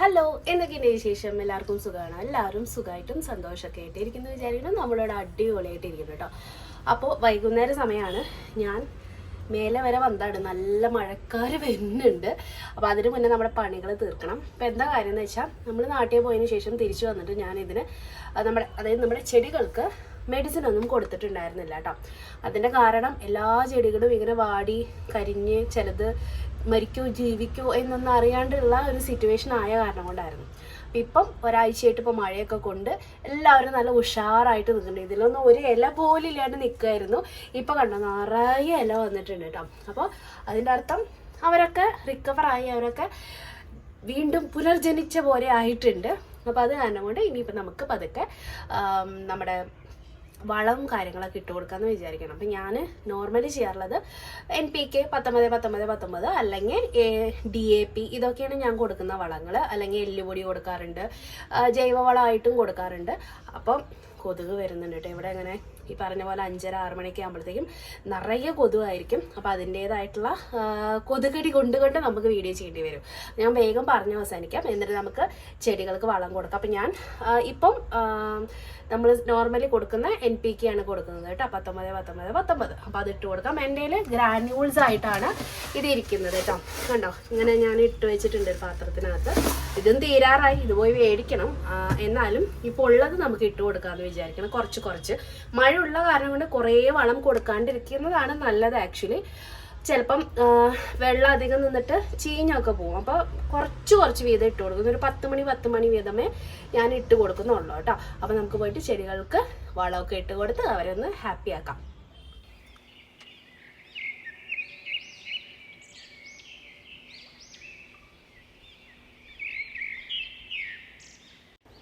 Hello എന്തൊക്കെയുണ്ട് വിശേഷം എല്ലാവർക്കും സുഖമാണ്. എല്ലാവരും സുഖമായിട്ടും സന്തോഷമൊക്കെ ആയിട്ട് വിചാരിക്കണം നമ്മളോട് അടിപൊളിയായിട്ട് ഇരിക്കുന്നു കേട്ടോ. അപ്പോൾ വൈകുന്നേര സമയമാണ്. ഞാൻ മേലെ വരെ വന്നാണ് നല്ല മഴക്കാർ വരുന്നുണ്ട്. അപ്പോൾ അതിന് മുന്നേ നമ്മുടെ പണികൾ തീർക്കണം. അപ്പോൾ എന്താ കാര്യം എന്ന് വെച്ചാൽ നമ്മൾ നാട്ടിൽ പോയതിന് ശേഷം തിരിച്ചു വന്നിട്ട് ഞാനിതിന് നമ്മുടെ അതായത് നമ്മുടെ ചെടികൾക്ക് മെഡിസിൻ ഒന്നും കൊടുത്തിട്ടുണ്ടായിരുന്നില്ല കേട്ടോ. അതിന്റെ കാരണം എല്ലാ ചെടികളും ഇങ്ങനെ വാടി കരിഞ്ഞ് ചിലത് മരിക്കോ ജീവിക്കോ എന്നൊന്നും അറിയാണ്ടുള്ള ഒരു സിറ്റുവേഷൻ ആയ കാരണം കൊണ്ടായിരുന്നു. അപ്പം ഇപ്പം ഒരാഴ്ചയായിട്ട് ഇപ്പോൾ മഴയൊക്കെ കൊണ്ട് എല്ലാവരും നല്ല ഉഷാറായിട്ട് നിൽക്കുന്നുണ്ട്. ഇതിലൊന്നും ഒരു ഇല പോലും ഇല്ലാണ്ട് നിൽക്കുമായിരുന്നു ഇപ്പോൾ കണ്ടോ നിറയെ ഇല വന്നിട്ടുണ്ട് കേട്ടോ. അപ്പോൾ അതിന്റെ അർത്ഥം അവരൊക്കെ റിക്കവറായി അവരൊക്കെ വീണ്ടും പുനർജനിച്ച പോലെ ആയിട്ടുണ്ട്. അപ്പോൾ അത് കാരണം കൊണ്ട് ഇനിയിപ്പോൾ നമുക്ക് പതുക്കെ നമ്മുടെ വളം കാര്യങ്ങളൊക്കെ ഇട്ട് കൊടുക്കാമെന്ന് വിചാരിക്കണം. അപ്പം ഞാൻ നോർമലി ചെയ്യാറുള്ളത് എൻ പി കെ പത്തൊമ്പത് പത്തൊമ്പത് പത്തൊമ്പത് അല്ലെങ്കിൽ ഡി എ പി ഇതൊക്കെയാണ് ഞാൻ കൊടുക്കുന്ന വളങ്ങൾ അല്ലെങ്കിൽ എല്ലുപൊടി കൊടുക്കാറുണ്ട്. ജൈവവളമായിട്ടും കൊടുക്കാറുണ്ട്. അപ്പം കൊതുക് വരുന്നുണ്ട് കേട്ടോ. ഇവിടെ ഇങ്ങനെ ഈ പറഞ്ഞ പോലെ അഞ്ചര ആറ് മണിയൊക്കെ ആകുമ്പോഴത്തേക്കും നിറയെ കൊതുകായിരിക്കും. അപ്പോൾ അതിന്റേതായിട്ടുള്ള കൊതുകടി കൊണ്ട് കൊണ്ട് നമുക്ക് വീഡിയോ ചെയ്യേണ്ടി വരും. ഞാൻ വേഗം പറഞ്ഞ് അവസാനിക്കാം. എന്നിട്ട് നമുക്ക് ചെടികൾക്ക് വളം കൊടുക്കാം. അപ്പം ഞാൻ ഇപ്പം നമ്മൾ നോർമലി കൊടുക്കുന്ന എൻ പി കെ ആണ് കൊടുക്കുന്നത് കേട്ടോ. പത്തൊമ്പത് പത്തൊമ്പത് പത്തൊമ്പത്. അപ്പോൾ അത് ഇട്ട് കൊടുക്കാം. എന്റെ ഗ്രാന്യൂൾസ് ആയിട്ടാണ് ഇത് ഇരിക്കുന്നത് കേട്ടോ. കണ്ടോ? ഇങ്ങനെ ഞാൻ ഇട്ട് വെച്ചിട്ടുണ്ട് ഒരു പാത്രത്തിനകത്ത്. ഇതും തീരാറായി. ഇത് പോയി മേടിക്കണം എന്നാലും ഇപ്പോൾ ഉള്ളത് നമുക്ക് ഇട്ട് കൊടുക്കാമെന്ന് വിചാരിക്കണം. കുറച്ച് കുറച്ച്. മഴ ഉള്ള കാരണം കൊണ്ട് കുറേ വളം കൊടുക്കാണ്ടിരിക്കുന്നതാണ് നല്ലത് ആക്ച്വലി. ചിലപ്പം വെള്ളം അധികം നിന്നിട്ട് ചീഞ്ഞൊക്കെ പോകും. അപ്പോൾ കുറച്ച് കുറച്ച് വീതം ഇട്ട് കൊടുക്കുന്നു ഒരു പത്ത് മണി പത്ത് മണി വീതമേ ഞാൻ ഇട്ട് കൊടുക്കുന്നുള്ളൂ കേട്ടോ. അപ്പോൾ നമുക്ക് പോയിട്ട് ചെടികൾക്ക് വളമൊക്കെ ഇട്ട് കൊടുത്ത് അവരെ ഒന്ന്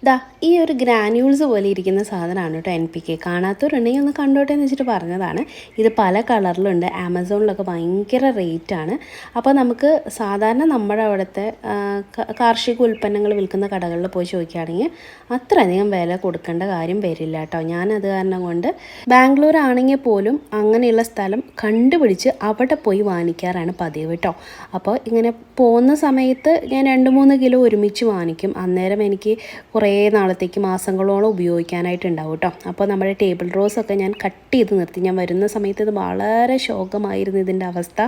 ദാ ഈ ഒരു ഗ്രാന്യൂൾസ് പോലെ ഇരിക്കുന്ന സാധനമാണ് കേട്ടോ എൻ പി കെ കാണാത്തവരുണ്ടെങ്കിൽ ഒന്ന് കണ്ടോട്ടെ എന്ന് വെച്ചിട്ട് പറഞ്ഞതാണ്. ഇത് പല കളറിലുണ്ട്. ആമസോണിലൊക്കെ ഭയങ്കര റേറ്റാണ് അപ്പോൾ നമുക്ക് സാധാരണ നമ്മുടെ അവിടുത്തെ കാർഷിക ഉൽപ്പന്നങ്ങൾ വിൽക്കുന്ന കടകളിൽ പോയി ചോദിക്കുകയാണെങ്കിൽ അത്രയധികം വില കൊടുക്കേണ്ട കാര്യം വരില്ല കേട്ടോ. ഞാനത് കാരണം കൊണ്ട് ബാംഗ്ലൂർ ആണെങ്കിൽ പോലും അങ്ങനെയുള്ള സ്ഥലം കണ്ടുപിടിച്ച് അവിടെ പോയി വാങ്ങിക്കാറാണ് പതിവ് കേട്ടോ. അപ്പോൾ ഇങ്ങനെ പോകുന്ന സമയത്ത് ഞാൻ രണ്ട് മൂന്ന് കിലോ ഒരുമിച്ച് വാങ്ങിക്കും. അന്നേരം എനിക്ക് കുറേ നാളത്തേക്ക് മാസങ്ങളോളം ഉപയോഗിക്കാനായിട്ടുണ്ടാവും കേട്ടോ. അപ്പോൾ നമ്മുടെ ടേബിൾ റോസ് ഒക്കെ ഞാൻ കട്ട് ചെയ്ത് നിർത്തി. ഞാൻ വരുന്ന സമയത്ത് ഇത് വളരെ ശോകമായിരുന്നു ഇതിന്റെ അവസ്ഥ.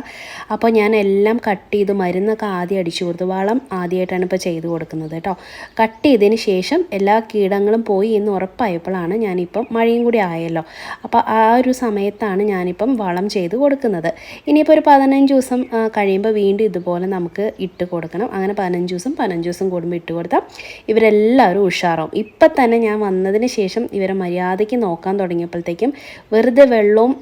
അപ്പോൾ ഞാൻ എല്ലാം കട്ട് ചെയ്ത് മരുന്നൊക്കെ ആദ്യം അടിച്ചു കൊടുത്തു. വളം ആദ്യമായിട്ടാണ് ഇപ്പോൾ ചെയ്ത് കൊടുക്കുന്നത് കേട്ടോ. കട്ട് ചെയ്തതിന് ശേഷം എല്ലാ കീടങ്ങളും പോയി എന്ന് ഉറപ്പായപ്പോഴാണ് ഞാനിപ്പം മഴയും കൂടി ആയല്ലോ. അപ്പോൾ ആ ഒരു സമയത്താണ് ഞാനിപ്പം വളം ചെയ്ത് കൊടുക്കുന്നത്. ഇനിയിപ്പോൾ ഒരു പതിനഞ്ച് ദിവസം കഴിയുമ്പോൾ വീണ്ടും ഇതുപോലെ നമുക്ക് ഇട്ട് കൊടുക്കണം. അങ്ങനെ പതിനഞ്ച് ദിവസം പതിനഞ്ച് ദിവസം കൂടുമ്പോൾ ഇട്ട് കൊടുത്താൽ ഇവരെല്ലാവരും ഉഷാറാവും. ഇപ്പം തന്നെ ഞാൻ വന്നതിന് ശേഷം ഇവരെ മര്യാദയ്ക്ക് നോക്കാൻ തുടങ്ങിയപ്പോഴത്തേക്കും വെറുതെ വെള്ളവും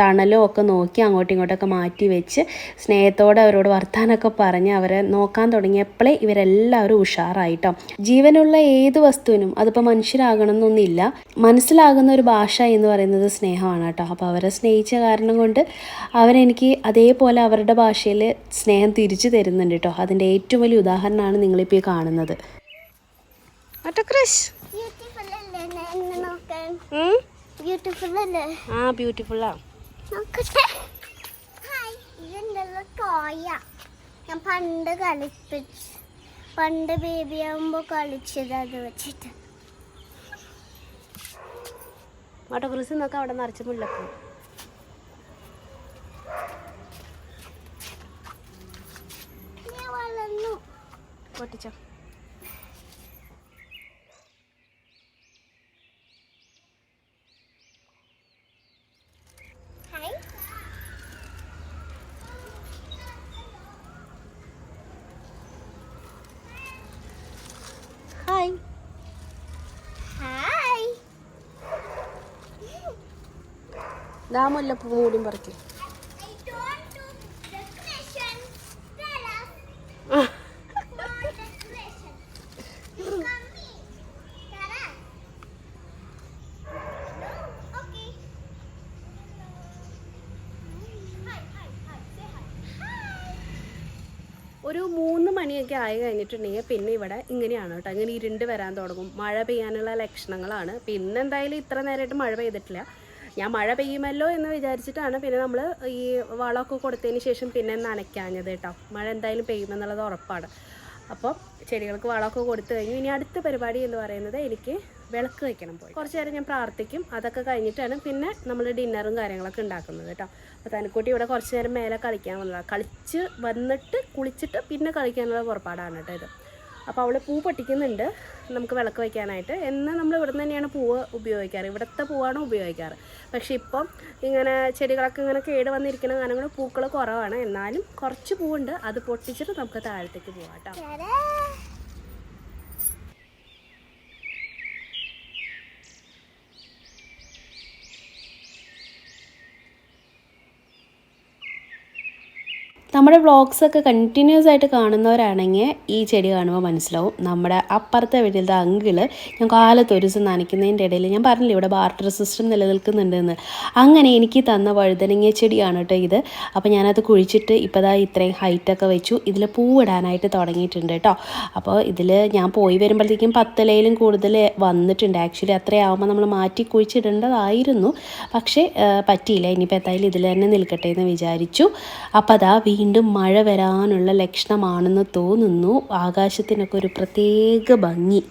തണലും ഒക്കെ നോക്കി അങ്ങോട്ടും ഇങ്ങോട്ടൊക്കെ മാറ്റി വെച്ച് സ്നേഹത്തോടെ അവരോട് വർത്താനമൊക്കെ പറഞ്ഞ് അവരെ നോക്കാൻ തുടങ്ങിയപ്പോഴേ ഇവരെല്ലാവരും ഉഷാറായിട്ടോ. ജീവനുള്ള ഏത് വസ്തുവിനും അതിപ്പോൾ മനുഷ്യരാകണം എന്നൊന്നുമില്ല മനസ്സിലാകുന്ന ഒരു ഭാഷ എന്ന് പറയുന്നത് സ്നേഹമാണ് കേട്ടോ. അപ്പോൾ അവരെ സ്നേഹിച്ച കാരണം കൊണ്ട് അവരെനിക്ക് അതേപോലെ അവരുടെ ഭാഷയിൽ സ്നേഹം തിരിച്ചു തരുന്നുണ്ട് കേട്ടോ. അതിന്റെ ഏറ്റവും വലിയ ഉദാഹരണമാണ് നിങ്ങളിപ്പോൾ കാണുന്നത്. ക്രിഷ്. ബ്യൂട്ടിഫുൾ അല്ലേ? ഞാൻ എന്നെ നോക്കാൻ. ബ്യൂട്ടിഫുൾ അല്ലേ? ആ ബ്യൂട്ടിഫുള്ളാ ഞാൻ പണ്ട് കളിപ്പിച്ച് പണ്ട് ബേബി ആകുമ്പോൾ കളിച്ചത് അത് വെച്ചിട്ട്. ആട്ടോ ക്രിസ് നോക്കാം അവിടെ നിറച്ച് മുല്ലപ്പൂ. പൊട്ടിച്ചോ. Hi. Say പറക്കി Hi. ഒരു മൂന്ന് മണിയൊക്കെ ആയി കഴിഞ്ഞിട്ടുണ്ടെങ്കിൽ പിന്നെ ഇവിടെ ഇങ്ങനെയാണ് കേട്ടോ ഇങ്ങനെ ഇരുണ്ട് വരാൻ തുടങ്ങും മഴ പെയ്യാനുള്ള ലക്ഷണങ്ങളാണ് പിന്നെ എന്തായാലും ഇത്ര നേരമായിട്ട് മഴ പെയ്തിട്ടില്ല ഞാൻ മഴ പെയ്യുമല്ലോ എന്ന് വിചാരിച്ചിട്ടാണ് പിന്നെ നമ്മൾ ഈ വളമൊക്കെ കൊടുത്തതിന് ശേഷം പിന്നെ നനയ്ക്കാഞ്ഞത് കേട്ടോ. മഴ എന്തായാലും പെയ്യുമെന്നുള്ളത് ഉറപ്പാണ്. അപ്പോൾ ചെടികൾക്ക് വളമൊക്കെ കൊടുത്തു കഴിഞ്ഞു ഇനി അടുത്ത പരിപാടി എന്ന് പറയുന്നത് എനിക്ക് വിളക്ക് വയ്ക്കണം പോയി. കുറച്ച് നേരം ഞാൻ പ്രാർത്ഥിക്കും അതൊക്കെ കഴിഞ്ഞിട്ടാണ് പിന്നെ നമ്മൾ ഡിന്നറും കാര്യങ്ങളൊക്കെ ഉണ്ടാക്കുന്നത് കേട്ടോ. അപ്പോൾ തനിക്കുട്ടി ഇവിടെ കുറച്ച് നേരം മേലെ കളിക്കാൻ വന്നതാണ് കളിച്ച് വന്നിട്ട് കുളിച്ചിട്ട് പിന്നെ കളിക്കാനുള്ള പുറപ്പാടാണ് കേട്ടോ ഇത്. അപ്പോൾ അവൾ പൂ പൊട്ടിക്കുന്നുണ്ട്. നമുക്ക് വിളക്ക് വയ്ക്കാനായിട്ട്. എന്ന് നമ്മൾ ഇവിടെ നിന്ന് തന്നെയാണ് പൂവ് ഉപയോഗിക്കാറ്. ഇവിടുത്തെ പൂവാണ് ഉപയോഗിക്കാറ്. പക്ഷേ ഇപ്പം ഇങ്ങനെ ചെടികളൊക്കെ ഇങ്ങനെ കേട് വന്നിരിക്കുന്ന കാരണം കൊണ്ട് പൂക്കൾ കുറവാണ്. എന്നാലും കുറച്ച് പൂവുണ്ട്. അത് പൊട്ടിച്ചിട്ട് നമുക്ക് താഴത്തേക്ക് പോവാം കേട്ടോ. നമ്മുടെ വ്ളോഗ്സൊക്കെ കണ്ടിന്യൂസ് ആയിട്ട് കാണുന്നവരാണെങ്കിൽ ഈ ചെടി കാണുമ്പോൾ മനസ്സിലാവും നമ്മുടെ അപ്പുറത്തെ വീട്ടിലത്തെ അങ്കിൾ ഞാൻ കാലത്ത് ഒരു ദിവസം നനയ്ക്കുന്നതിന്റെ ഇടയിൽ ഞാൻ പറഞ്ഞില്ല ഇവിടെ ബാർട്ടർ സിസ്റ്റം നിലനിൽക്കുന്നുണ്ടെന്ന്. അങ്ങനെ എനിക്ക് തന്ന വഴുതനങ്ങ ചെടിയാണ് കേട്ടോ ഇത്. അപ്പോൾ ഞാനത് കുഴിച്ചിട്ട് ഇപ്പോൾ ദാ ഇത്രയും ഹൈറ്റൊക്കെ വെച്ചു. ഇതിൽ പൂവിടാനായിട്ട് തുടങ്ങിയിട്ടുണ്ട് കേട്ടോ. അപ്പോൾ ഇതിൽ ഞാൻ പോയി വരുമ്പോഴത്തേക്കും പത്തലയിലും കൂടുതൽ വന്നിട്ടുണ്ട്. ആക്ച്വലി അത്രയാവുമ്പോൾ നമ്മൾ മാറ്റി കുഴിച്ചിടേണ്ടതായിരുന്നു. പക്ഷേ പറ്റിയില്ല. ഇനിയിപ്പോൾ എന്തായാലും ഇതിൽ തന്നെ നിൽക്കട്ടെ എന്ന് വിചാരിച്ചു. അപ്പോൾ അതാ വീണ്ടും മഴ വരാനുള്ള ലക്ഷണമാണെന്ന് തോന്നുന്നു. ആകാശത്തിനൊക്കെ ഒരു പ്രത്യേക ഭംഗി.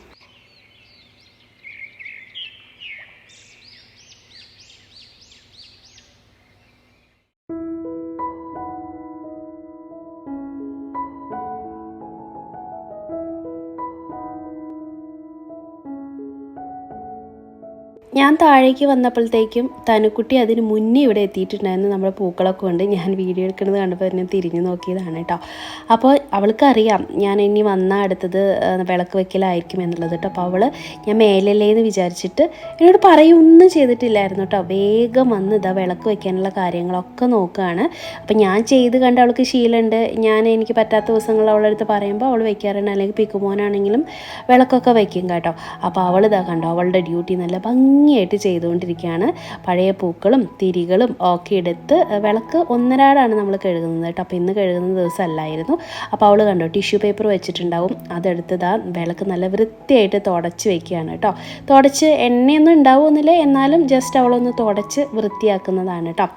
ഞാൻ താഴേക്ക് വന്നപ്പോഴത്തേക്കും തനുക്കുട്ടി അതിന് മുന്നേ ഇവിടെ എത്തിയിട്ടുണ്ടായിരുന്നു. നമ്മുടെ പൂക്കളൊക്കെ കൊണ്ട് ഞാൻ വീഡിയോ എടുക്കുന്നത് കണ്ടപ്പോൾ തന്നെ തിരിഞ്ഞു നോക്കിയതാണ് കേട്ടോ. അപ്പോൾ അവൾക്കറിയാം ഞാൻ ഇനി വന്ന അടുത്തത് വിളക്ക് വെക്കലായിരിക്കും എന്നുള്ളത് കേട്ടോ. അപ്പോൾ അവൾ ഞാൻ മേലല്ലേ എന്ന് വിചാരിച്ചിട്ട് എന്നോട് പറയൊന്നും ചെയ്തിട്ടില്ലായിരുന്നു കേട്ടോ. വേഗം വന്ന് ഇതാ വിളക്ക് വെക്കാനുള്ള കാര്യങ്ങളൊക്കെ നോക്കുകയാണ്. അപ്പോൾ ഞാൻ ചെയ്ത് കണ്ട് അവൾക്ക് ശീലമുണ്ട്. ഞാൻ എനിക്ക് പറ്റാത്ത ദിവസങ്ങൾ അവളുടെ അടുത്ത് പറയുമ്പോൾ അവൾ വെക്കാറുണ്ട് അല്ലെങ്കിൽ പിക്കുമോനാണെങ്കിലും വിളക്കൊക്കെ വെക്കും കേട്ടോ. അപ്പോൾ അവൾ ഇതാ കണ്ടോ. അവളുടെ ഡ്യൂട്ടി നല്ല ഭംഗിയായിട്ട് ചെയ്തുകൊണ്ടിരിക്കുകയാണ്. പഴയ പൂക്കളും തിരികളും ഒക്കെ എടുത്ത് വിളക്ക് ഒന്നരാടാണ് നമ്മൾ കഴുകുന്നത് കേട്ടോ. അപ്പോൾ ഇന്ന് കഴുകുന്ന ദിവസമല്ലായിരുന്നു. അപ്പോൾ അവൾ കണ്ടോ ടിഷ്യൂ പേപ്പർ വെച്ചിട്ടുണ്ടാവും. അതെടുത്ത് ദാ വിളക്ക് നല്ല വൃത്തിയായിട്ട് തുടച്ച് വെക്കുകയാണ് കേട്ടോ. തുടച്ച് എണ്ണയൊന്നും ഉണ്ടാവുമെന്നില്ല എന്നാലും ജസ്റ്റ് അവളൊന്ന് തുടച്ച് വൃത്തിയാക്കുന്നതാണ് കേട്ടോ.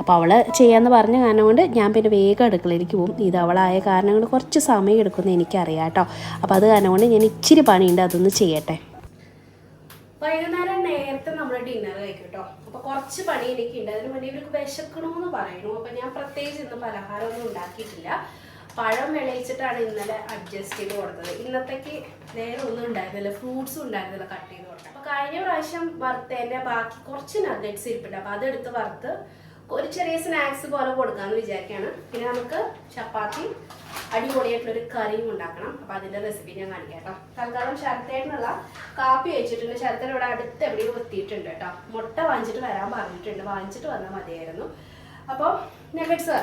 അപ്പോൾ അവൾ ചെയ്യാമെന്ന് പറഞ്ഞ കാരണം കൊണ്ട് ഞാൻ പിന്നെ വേഗം അടുക്കളയിലേക്ക് പോകും. ഇത് അവളായ കാരണം കൊണ്ട് കുറച്ച് സമയം എടുക്കുമെന്ന് എനിക്കറിയാം കേട്ടോ. അപ്പോൾ അത് കാരണം കൊണ്ട് ഞാൻ ഇച്ചിരി പണിയുണ്ട്. അതൊന്ന് ചെയ്യട്ടെ. വൈകുന്നേരം നേരത്തെ നമ്മൾ ഡിന്നർ കഴിക്കും കേട്ടോ അപ്പൊ കുറച്ച് പണി എനിക്കുണ്ട്. അതിന് വേണ്ടി ഇവർക്ക് വിശക്കണമെന്ന് പറയണു അപ്പൊ ഞാൻ പ്രത്യേകിച്ച് ഇന്ന് പലഹാരമൊന്നും ഉണ്ടാക്കിയിട്ടില്ല. പഴം വിളയിച്ചിട്ടാണ് ഇന്നലെ അഡ്ജസ്റ്റ് ചെയ്ത് കൊടുത്തത്. ഇന്നത്തേക്ക് നേരെ ഒന്നും ഉണ്ടായിരുന്നില്ല. ഫ്രൂട്ട്സും ഉണ്ടായിരുന്നില്ല കട്ട് ചെയ്ത് കൊടുത്തത്. അപ്പൊ കഴിഞ്ഞ പ്രാവശ്യം വറുത്തേന്റെ ബാക്കി കുറച്ച് നഗറ്റ്സ് ഇരിപ്പുണ്ട്. അപ്പൊ അതെടുത്ത് വറുത്ത് ഒരു ചെറിയ സ്നാക്സ് പോലെ കൊടുക്കാന്ന് വിചാരിക്കുകയാണ് പിന്നെ നമുക്ക് ചപ്പാത്തി അടിപൊളിയായിട്ടുള്ള ഒരു കറിയും ഉണ്ടാക്കണം. അപ്പൊ അതിന്റെ റെസിപ്പി ഞാൻ കാണിക്കാം കേട്ടോ. തൽക്കാലം ശരത്തേനുള്ള കാപ്പി വെച്ചിട്ടുണ്ട്. ശരത്തൻ ഇവിടെ അടുത്ത് എവിടെയോ എത്തിയിട്ടുണ്ട് കേട്ടോ. മുട്ട വാങ്ങിച്ചിട്ട് വരാൻ പറഞ്ഞിട്ടുണ്ട്. വാങ്ങിച്ചിട്ട് വന്നാൽ മതിയായിരുന്നു. അപ്പോൾ നെഗറ്റ്സ്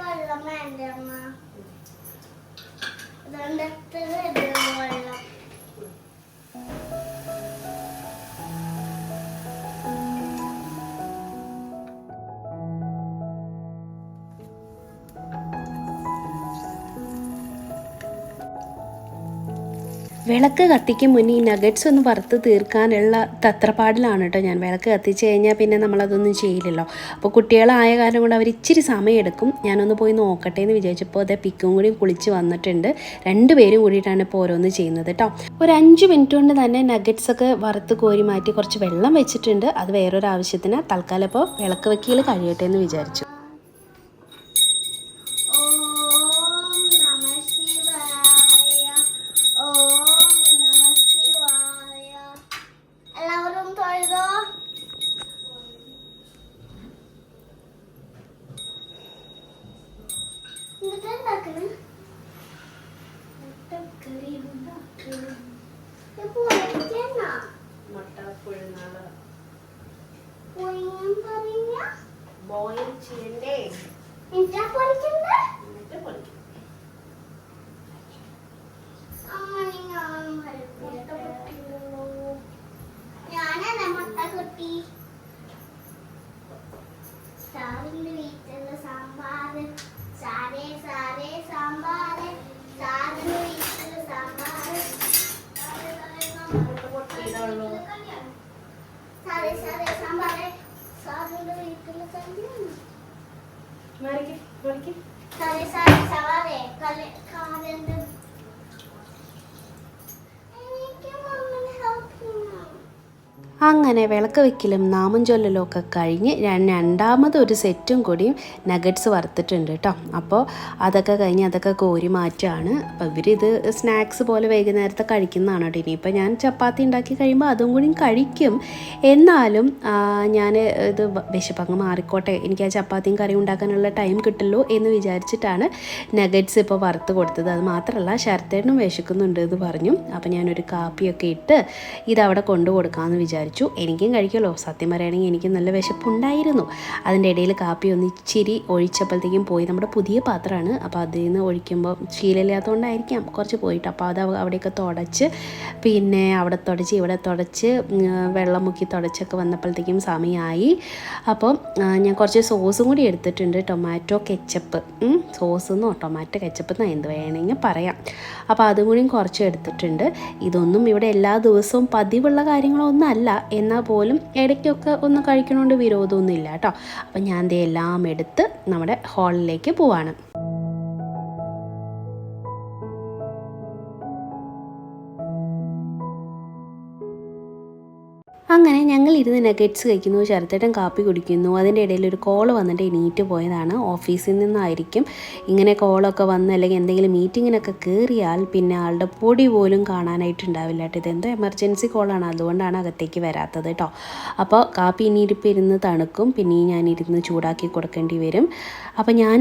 വെള്ളം വേണ്ട あ。വിളക്ക് കത്തിക്കും മുന്നേ ഈ നഗറ്റ്സ് ഒന്ന് വറുത്ത് തീർക്കാനുള്ള തത്രപ്പാടിലാണ് കേട്ടോ ഞാൻ. വിളക്ക് കത്തിച്ച് കഴിഞ്ഞാൽ പിന്നെ നമ്മളതൊന്നും ചെയ്യില്ലല്ലോ. അപ്പോൾ കുട്ടികളായ കാരണം കൊണ്ട് അവർ ഇച്ചിരി സമയമെടുക്കും ഞാനൊന്ന് പോയി നോക്കട്ടെ എന്ന് വിചാരിച്ചപ്പോൾ അതേ പിക്കും കൂടി കുളിച്ച് വന്നിട്ടുണ്ട്. രണ്ട് പേരും കൂടിയിട്ടാണ് ഇപ്പോൾ ഓരോന്ന് ചെയ്യുന്നത് കേട്ടോ ഒരു അഞ്ച് മിനിറ്റ് കൊണ്ട് തന്നെ നഗറ്റ്സ് ഒക്കെ വറുത്ത് കോരി മാറ്റി കുറച്ച് വെള്ളം വെച്ചിട്ടുണ്ട്. അത് വേറൊരു ആവശ്യത്തിന് തൽക്കാലം ഇപ്പോൾ വിളക്ക് വെക്കിയിൽ കഴിയട്ടെ എന്ന് വിചാരിച്ചു. എന്താ അങ്ങനെ വിളക്ക് വെക്കലും നാമം ചൊല്ലലും ഒക്കെ കഴിഞ്ഞ് ഞാൻ രണ്ടാമത് ഒരു സെറ്റും കൂടിയും നഗറ്റ്സ് വറുത്തിട്ടുണ്ട് കേട്ടോ അപ്പോൾ അതൊക്കെ കഴിഞ്ഞ് അതൊക്കെ കോരി മാറ്റുകയാണ് അപ്പോൾ ഇവരിത് സ്നാക്സ് പോലെ വൈകുന്നേരത്തെ കഴിക്കുന്നതാണ് കേട്ടോ ഇനിയിപ്പോൾ ഞാൻ ചപ്പാത്തി ഉണ്ടാക്കി കഴിയുമ്പോൾ അതും കൂടി കഴിക്കും. എന്നാലും ഞാൻ ഇത് വിശപ്പങ്ങ് മാറിക്കോട്ടെ. എനിക്ക് ആ ചപ്പാത്തിയും കറിയും ഉണ്ടാക്കാനുള്ള ടൈം കിട്ടല്ലോ എന്ന് വിചാരിച്ചിട്ടാണ് നഗറ്റ്സ് ഇപ്പോൾ വറുത്ത് കൊടുത്തത്. അത് മാത്രമല്ല ശരത്തേട്ടനും വിശക്കുന്നുണ്ട് എന്ന് പറഞ്ഞു. അപ്പോൾ ഞാനൊരു കാപ്പിയൊക്കെ ഇട്ട് ഇതവിടെ കൊണ്ടു കൊടുക്കാമെന്ന് വിചാരിച്ചു. എനിക്കും കഴിക്കുമല്ലോ. സത്യം പറയുകയാണെങ്കിൽ എനിക്ക് നല്ല വിശപ്പുണ്ടായിരുന്നു. അതിന്റെ ഇടയിൽ കാപ്പി ഒന്ന് ഇച്ചിരി ഒഴിച്ചപ്പോഴത്തേക്കും പോയി നമ്മുടെ പുതിയ പാത്രമാണ്. അപ്പോൾ അതിൽ നിന്ന് ഒഴിക്കുമ്പോൾ ശീലമില്ലാത്തതുകൊണ്ടായിരിക്കാം. കുറച്ച് പോയിട്ട് അപ്പോൾ അത് അവിടെയൊക്കെ തുടച്ച് പിന്നെ അവിടെ തുടച്ച് ഇവിടെ തുടച്ച് വെള്ളം മുക്കി തുടച്ചൊക്കെ വന്നപ്പോഴത്തേക്കും സമയമായി. അപ്പം ഞാൻ കുറച്ച് സോസും കൂടി എടുത്തിട്ടുണ്ട്. Tomato ketchup. സോസ് എന്നോ ടൊമാറ്റോ കെച്ചപ്പ് എന്നോ എന്ത് വേണമെങ്കിൽ പറയാം. അപ്പോൾ അതും കൂടിയും കുറച്ച് എടുത്തിട്ടുണ്ട്. ഇതൊന്നും ഇവിടെ എല്ലാ ദിവസവും പതിവുള്ള കാര്യങ്ങളൊന്നും അല്ല. എന്നാൽ പോലും ഇടയ്ക്കൊക്കെ ഒന്ന് കഴിക്കണോണ്ട് വിരോധമൊന്നുമില്ല കേട്ടോ. അപ്പം ഞാൻ ദേ എല്ലാം എടുത്ത് നമ്മുടെ ഹാളിലേക്ക് പോവാണ്. അങ്ങനെ ഞങ്ങൾ ഇരുന്ന് നഗറ്റ്സ് കഴിക്കുന്നു ശരത്തേട്ടൻ കാപ്പി കുടിക്കുന്നു. അതിന്റെ ഇടയിൽ ഒരു കോൾ വന്നിട്ട് എണീറ്റ് പോയതാണ്. ഓഫീസിൽ നിന്നായിരിക്കും ഇങ്ങനെ കോളൊക്കെ വന്ന് അല്ലെങ്കിൽ എന്തെങ്കിലും മീറ്റിങ്ങിനൊക്കെ കയറിയാൽ പിന്നെ ആളുടെ പൊടി പോലും കാണാനായിട്ടുണ്ടാവില്ല കേട്ടോ. ഇതെന്തോ എമർജൻസി കോളാണ് അതുകൊണ്ടാണ് അകത്തേക്ക് വരാത്തത് കേട്ടോ. അപ്പോൾ കാപ്പി ഇനിയിപ്പോൾ ഇരുന്ന് തണുക്കും. പിന്നെ ഞാൻ ഇരുന്ന് ചൂടാക്കി കൊടുക്കേണ്ടി വരും. അപ്പോൾ ഞാൻ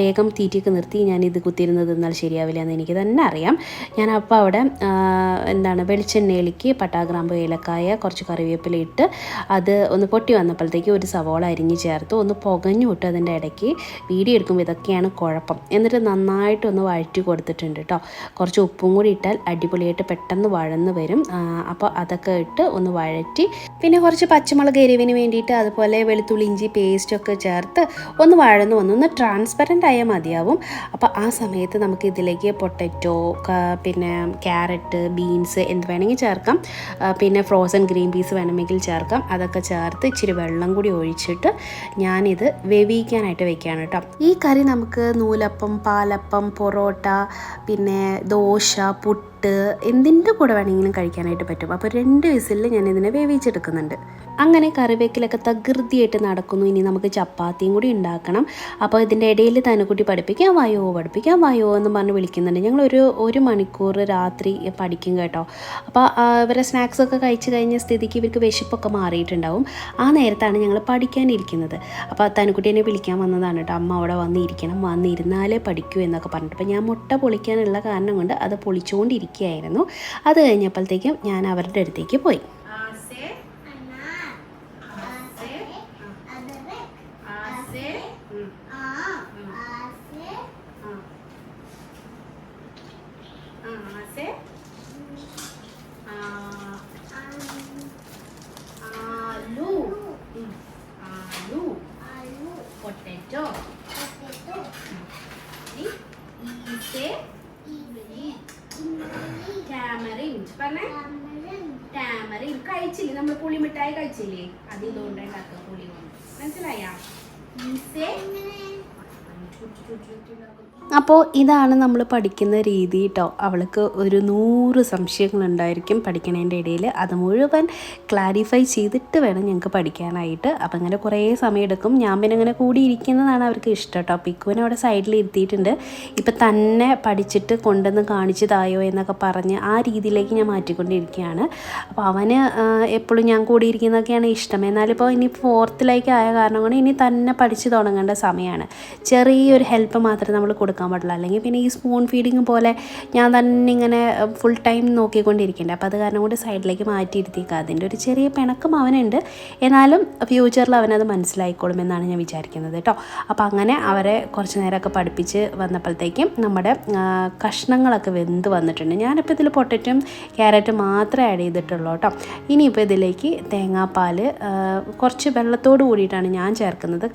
വേഗം തീറ്റിക്ക് നിർത്തി. ഞാൻ ഇത് കുത്തിരുന്നത് എന്നാൽ ശരിയാവില്ല എന്ന് എനിക്ക് തന്നെ അറിയാം. ഞാൻ അപ്പോൾ അവിടെ എന്താണ് വെളിച്ചെണ്ണയിലേക്ക് പട്ടാഗ്രാമ്പ് ഏലക്കായ കുറച്ച് കറിവേപ്പില ഇട്ട് അത് ഒന്ന് പൊട്ടി വന്നപ്പോഴത്തേക്ക് ഒരു സവോള അരിഞ്ഞ് ചേർത്ത് ഒന്ന് പുകഞ്ഞു വിട്ട് അതിന്റെ ഇടയ്ക്ക് വീഡിയോ എടുക്കുമ്പോൾ ഇതൊക്കെയാണ് കുഴപ്പം. എന്നിട്ട് നന്നായിട്ടൊന്ന് വഴറ്റി കൊടുത്തിട്ടുണ്ട് കേട്ടോ കുറച്ച് ഉപ്പും കൂടി ഇട്ടാൽ അടിപൊളിയായിട്ട് പെട്ടെന്ന് വഴന്ന് വരും. അപ്പോൾ അതൊക്കെ ഇട്ട് ഒന്ന് വഴറ്റി പിന്നെ കുറച്ച് പച്ചമുളക് എരിവിന് വേണ്ടിയിട്ട് അതുപോലെ വെളുത്തുള്ളി ഇഞ്ചി പേസ്റ്റൊക്കെ ചേർത്ത് ഒന്ന് വഴന്ന് വന്ന് ഒന്ന് ട്രാൻസ്പെറന്റ് ആയാൽ മതിയാവും. അപ്പോൾ ആ സമയത്ത് നമുക്ക് ഇതിലേക്ക് പൊട്ടറ്റോ പിന്നെ ക്യാരറ്റ് ബീൻസ് എന്ത് വേണമെങ്കിൽ ചേർക്കാം. പിന്നെ ഫ്രോസൺ ഗ്രീൻ പീസ് വേണമെങ്കിൽ ചേർക്കാം. അതൊക്കെ ചേർത്ത് ഇച്ചിരി വെള്ളം കൂടി ഒഴിച്ചിട്ട് ഞാനിത് വേവിക്കാനായിട്ട് വെക്കുകയാണ് കേട്ടോ. ഈ കറി നമുക്ക് നൂലപ്പം പാലപ്പം പൊറോട്ട പിന്നെ ദോശ പുട്ട് എന്തിന്റെ കൂടെ വേണമെങ്കിലും കഴിക്കാനായിട്ട് പറ്റും. അപ്പോൾ രണ്ട് വിസിലിൽ ഞാൻ ഇതിനെ വേവിച്ചെടുക്കുന്നുണ്ട്. അങ്ങനെ കറിവേക്കിലൊക്കെ തകൃതിയായിട്ട് നടക്കുന്നു. ഇനി നമുക്ക് ചപ്പാത്തിയും കൂടി ഉണ്ടാക്കണം. അപ്പോൾ ഇതിന്റെ ഇടയിൽ തനുക്കുട്ടി പഠിപ്പിക്കാം വായോ പഠിപ്പിക്കാം വായോ എന്ന് പറഞ്ഞ് വിളിക്കുന്നുണ്ട്. ഞങ്ങൾ ഒരു ഒരു മണിക്കൂർ രാത്രി പഠിക്കും കേട്ടോ. അപ്പോൾ ഇവരെ സ്നാക്സ് ഒക്കെ കഴിച്ച് കഴിഞ്ഞ സ്ഥിതിക്ക് ഇവർക്ക് വിശപ്പൊക്കെ മാറിയിട്ടുണ്ടാവും. ആ നേരത്താണ് ഞങ്ങൾ പഠിക്കാനിരിക്കുന്നത്. അപ്പോൾ തനുക്കുട്ടി എന്നെ വിളിക്കാൻ വന്നതാണ് കേട്ടോ. അമ്മ അവിടെ വന്നിരിക്കണം വന്നിരുന്നാലേ പഠിക്കൂ എന്നൊക്കെ പറഞ്ഞിട്ട്. അപ്പോൾ ഞാൻ മുട്ട പൊളിക്കാനുള്ള കാരണം കൊണ്ട് അത് പൊളിച്ചുകൊണ്ടിരിക്കുകയായിരുന്നു. അത് കഴിഞ്ഞപ്പോഴത്തേക്കും ഞാൻ അവരുടെ അടുത്തേക്ക് പോയി. അപ്പോൾ ഇതാണ് നമ്മൾ പഠിക്കുന്ന രീതി കേട്ടോ അവൾക്ക് ഒരു നൂറ് സംശയങ്ങളുണ്ടായിരിക്കും പഠിക്കണതിന്റെ ഇടയിൽ അത് മുഴുവൻ ക്ലാരിഫൈ ചെയ്തിട്ട് വേണം ഞങ്ങൾക്ക് പഠിക്കാനായിട്ട്. അപ്പം അങ്ങനെ കുറേ സമയം എടുക്കും ഞാൻ പിന്നെ അങ്ങനെ കൂടിയിരിക്കുന്നതാണ് അവർക്ക് ഇഷ്ടം കേട്ടോ പിക്കുവിനെ അവിടെ സൈഡിൽ ഇരുത്തിയിട്ടുണ്ട്. ഇപ്പം തന്നെ പഠിച്ചിട്ട് കൊണ്ടുവന്ന് കാണിച്ചതായോ എന്നൊക്കെ പറഞ്ഞ് ആ രീതിയിലേക്ക് ഞാൻ മാറ്റിക്കൊണ്ടിരിക്കുകയാണ്. അപ്പോൾ അവന് എപ്പോഴും ഞാൻ കൂടിയിരിക്കുന്നതൊക്കെയാണ് ഇഷ്ടം. എന്നാലിപ്പോൾ ഇനി ഫോർത്തിലേക്ക് ആയ കാരണം കൊണ്ട് ഇനി തന്നെ പഠിച്ചു തുടങ്ങേണ്ട സമയമാണ് ചെറിയൊരു ഹെൽപ്പ് മാത്രമേ നമ്മൾ കൊടുക്കാൻ പാടുള്ളൂ. അല്ലെങ്കിൽ പിന്നെ ഈ സ്പൂൺ ഫീഡിങ് പോലെ ഞാൻ തന്നെ ഇങ്ങനെ ഫുൾ ടൈം നോക്കിക്കൊണ്ടിരിക്കേണ്ടത് അപ്പോൾ അത് കാരണം കൊണ്ട് സൈഡിലേക്ക് മാറ്റിയിരുത്തിക്കുക അതിന്റെ ഒരു ചെറിയ പിണക്കം അവനുണ്ട്. എന്നാലും ഫ്യൂച്ചറിൽ അവനത് മനസ്സിലായിക്കോളും എന്നാണ് ഞാൻ വിചാരിക്കുന്നത് കേട്ടോ. അപ്പോൾ അങ്ങനെ അവരെ കുറച്ച് നേരമൊക്കെ പഠിപ്പിച്ച് വന്നപ്പോഴത്തേക്കും നമ്മുടെ കഷ്ണങ്ങളൊക്കെ വെന്ത് വന്നിട്ടുണ്ട്. ഞാനിപ്പോൾ ഇതിൽ പൊട്ടറ്റും ക്യാരറ്റും മാത്രമേ ആഡ് ചെയ്തിട്ടുള്ളൂ കേട്ടോ. ഇനിയിപ്പോൾ ഇതിലേക്ക് തേങ്ങാപ്പാൽ കുറച്ച് വെള്ളത്തോട് കൂടിയിട്ടാണ് ഞാൻ ചേർക്കുന്നത്.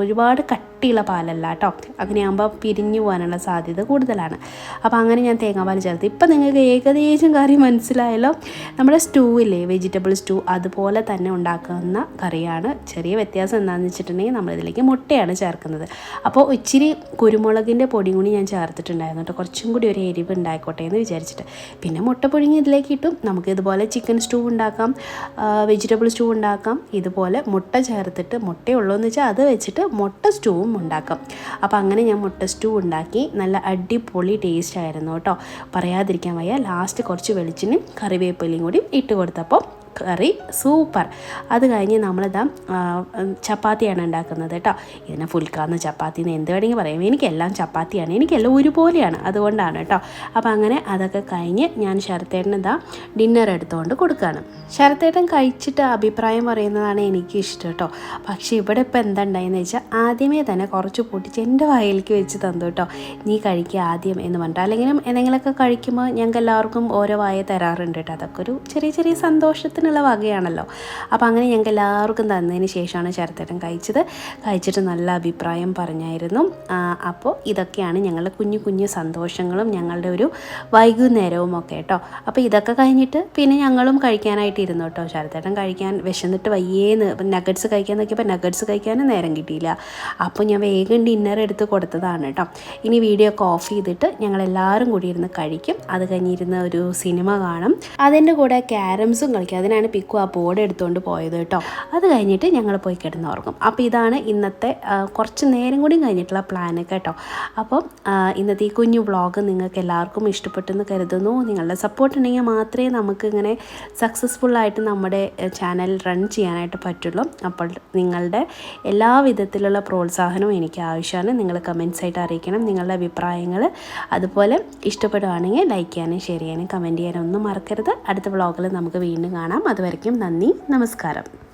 ഒരുപാട് കട്ടിയുള്ള പാലല്ല കേട്ടോ. അങ്ങനെയാകുമ്പോൾ പിരിഞ്ഞു പോകാനുള്ള സാധ്യത കൂടുതലാണ്. അപ്പോൾ അങ്ങനെ ഞാൻ തേങ്ങാപ്പാൽ ചേർത്ത്. ഇപ്പം നിങ്ങൾക്ക് ഏകദേശം കറി മനസ്സിലായല്ലോ. നമ്മുടെ സ്റ്റൂ ഇല്ലേ വെജിറ്റബിൾ സ്റ്റൂ അതുപോലെ തന്നെ ഉണ്ടാക്കുന്ന കറിയാണ്. ചെറിയ വ്യത്യാസം എന്താണെന്ന് വെച്ചിട്ടുണ്ടെങ്കിൽ നമ്മളിതിലേക്ക് മുട്ടയാണ് ചേർക്കുന്നത്. അപ്പോൾ ഇച്ചിരി കുരുമുളകിന്റെ പൊടിയും കൂടി ഞാൻ ചേർത്തിട്ടുണ്ടായിരുന്നു കേട്ടോ. കുറച്ചും കൂടി ഒരു എരിവ് ഉണ്ടായിക്കോട്ടെ എന്ന് വിചാരിച്ചിട്ട്. പിന്നെ മുട്ട പുഴുങ്ങി ഇതിലേക്ക് ഇട്ടും. നമുക്ക് ഇതുപോലെ ചിക്കൻ സ്റ്റൂ ഉണ്ടാക്കാം വെജിറ്റബിൾ സ്റ്റൂ ഉണ്ടാക്കാം. ഇതുപോലെ മുട്ട ചേർത്തിട്ട് മുട്ടയുള്ളൂ എന്ന് വെച്ചാൽ അത് വെച്ചിട്ട് മുട്ട സ്റ്റൂവും ഉണ്ടാക്കാം. അപ്പോൾ അങ്ങനെ ഞാൻ മുട്ട സ്റ്റൂ ഉണ്ടാക്കി. നല്ല അടിപൊളി ടേസ്റ്റ് ആയിരുന്നു കേട്ടോ. പറയാതിരിക്കാൻ വയ്യ. ലാസ്റ്റ് കുറച്ച് വെളിച്ചെണ്ണയും കറിവേപ്പിലയും കൂടി ഇട്ട് കൊടുത്തപ്പോൾ കറി സൂപ്പർ. അത് കഴിഞ്ഞ് നമ്മളിതാ ചപ്പാത്തിയാണ് ഉണ്ടാക്കുന്നത് കേട്ടോ. ഇതിനെ ഫുൽക്കാന്ന് ചപ്പാത്തി എന്ന് എന്ത് വേണമെങ്കിൽ പറയാം. എനിക്കെല്ലാം ചപ്പാത്തിയാണ്. എനിക്കെല്ലാം ഒരുപോലെയാണ് അതുകൊണ്ടാണ് കേട്ടോ. അപ്പോൾ അങ്ങനെ അതൊക്കെ കഴിഞ്ഞ് ഞാൻ ശരത്തേട്ടന് ഇതാ ഡിന്നർ എടുത്തുകൊണ്ട് കൊടുക്കുകയാണ് ശരത്തേട്ടൻ കഴിച്ചിട്ട് അഭിപ്രായം പറയുന്നതാണ് എനിക്ക് ഇഷ്ടം കേട്ടോ. പക്ഷേ ഇവിടെ ഇപ്പോൾ എന്തുണ്ടായെന്ന് വെച്ചാൽ ആദ്യമേ തന്നെ കുറച്ച് പൊട്ടിച്ച് എന്റെ വായിലേക്ക് വെച്ച് തന്നു കേട്ടോ. നീ കഴിക്കുക ആദ്യം എന്ന് പറഞ്ഞിട്ട്. അല്ലെങ്കിലും എന്തെങ്കിലുമൊക്കെ കഴിക്കുമ്പോൾ ഞങ്ങൾക്ക് എല്ലാവർക്കും ഓരോ വായ തരാറുണ്ട് കേട്ടോ. അതൊക്കെ ഒരു ചെറിയ ചെറിയ സന്തോഷത്തിനുള്ള വകയാണല്ലോ. അപ്പോൾ അങ്ങനെ ഞങ്ങൾക്ക് എല്ലാവർക്കും തന്നതിന് ശേഷമാണ് ശരത്തേട്ടൻ കഴിച്ചത്. കഴിച്ചിട്ട് നല്ല അഭിപ്രായം പറഞ്ഞായിരുന്നു. അപ്പോൾ ഇതൊക്കെയാണ് ഞങ്ങളുടെ കുഞ്ഞു കുഞ്ഞു സന്തോഷങ്ങളും ഞങ്ങളുടെ ഒരു വൈകുന്നേരവും ഒക്കെ കേട്ടോ. അപ്പോൾ ഇതൊക്കെ കഴിഞ്ഞിട്ട് പിന്നെ ഞങ്ങളും കഴിക്കാനായിട്ട് ഇരുന്നു കേട്ടോ. ശരത്തേട്ടൻ കഴിക്കാൻ വിശന്നിട്ട് വയ്യേന്ന്. നഗറ്റ്സ് കഴിക്കാൻ നോക്കിയപ്പോൾ നഗറ്റ്സ് കഴിക്കാനും നേരം കിട്ടിയില്ല. അപ്പോൾ ഞാൻ വേഗം ഡിന്നർ എടുത്ത് കൊടുത്തതാണ് കേട്ടോ. ഇനി വീഡിയോ ഒക്കെ ഓഫ് ചെയ്തിട്ട് ഞങ്ങളെല്ലാവരും കൂടി ഇരുന്ന് കഴിക്കും. അത് കഴിഞ്ഞിരുന്ന് ഒരു സിനിമ കാണും. അതിന്റെ കൂടെ ക്യാരംസും കളിക്കും. അതിനാണ് പിക്കു ആ ബോർഡ് എടുത്തുകൊണ്ട് പോയത് കേട്ടോ. അത് കഴിഞ്ഞിട്ട് ഞങ്ങൾ പോയി കിടന്നുറങ്ങും. അപ്പോൾ ഇതാണ് ഇന്നത്തെ കുറച്ച് നേരം കൂടി കഴിഞ്ഞിട്ടുള്ള പ്ലാന് കേട്ടോ. അപ്പം ഇന്നത്തെ ഈ കുഞ്ഞു വ്ളോഗ് നിങ്ങൾക്ക് എല്ലാവർക്കും ഇഷ്ടപ്പെട്ടെന്ന് കരുതുന്നു. നിങ്ങളുടെ സപ്പോർട്ട് ഉണ്ടെങ്കിൽ മാത്രമേ നമുക്ക് ഇങ്ങനെ സക്സസ്ഫുള്ളായിട്ട് നമ്മുടെ ചാനൽ റൺ ചെയ്യാനായിട്ട് പറ്റുള്ളൂ. അപ്പോൾ നിങ്ങളുടെ എല്ലാ വിധത്തിലുള്ള പ്രോത്സാഹനവും എനിക്ക് ആവശ്യമാണ്. നിങ്ങൾ കമൻസ് ആയിട്ട് അറിയിക്കണം. നിങ്ങളുടെ അഭിപ്രായങ്ങൾ അതുപോലെ ഇഷ്ടപ്പെടുകയാണെങ്കിൽ ലൈക്ക് ചെയ്യാനും ഷെയർ ചെയ്യാനും കമന്റ് ചെയ്യാനും ഒന്നും മറക്കരുത്. അടുത്ത വ്ളോഗിൽ നമുക്ക് വീണ്ടും അതുവരയ്ക്കും നന്ദി നമസ്കാരം.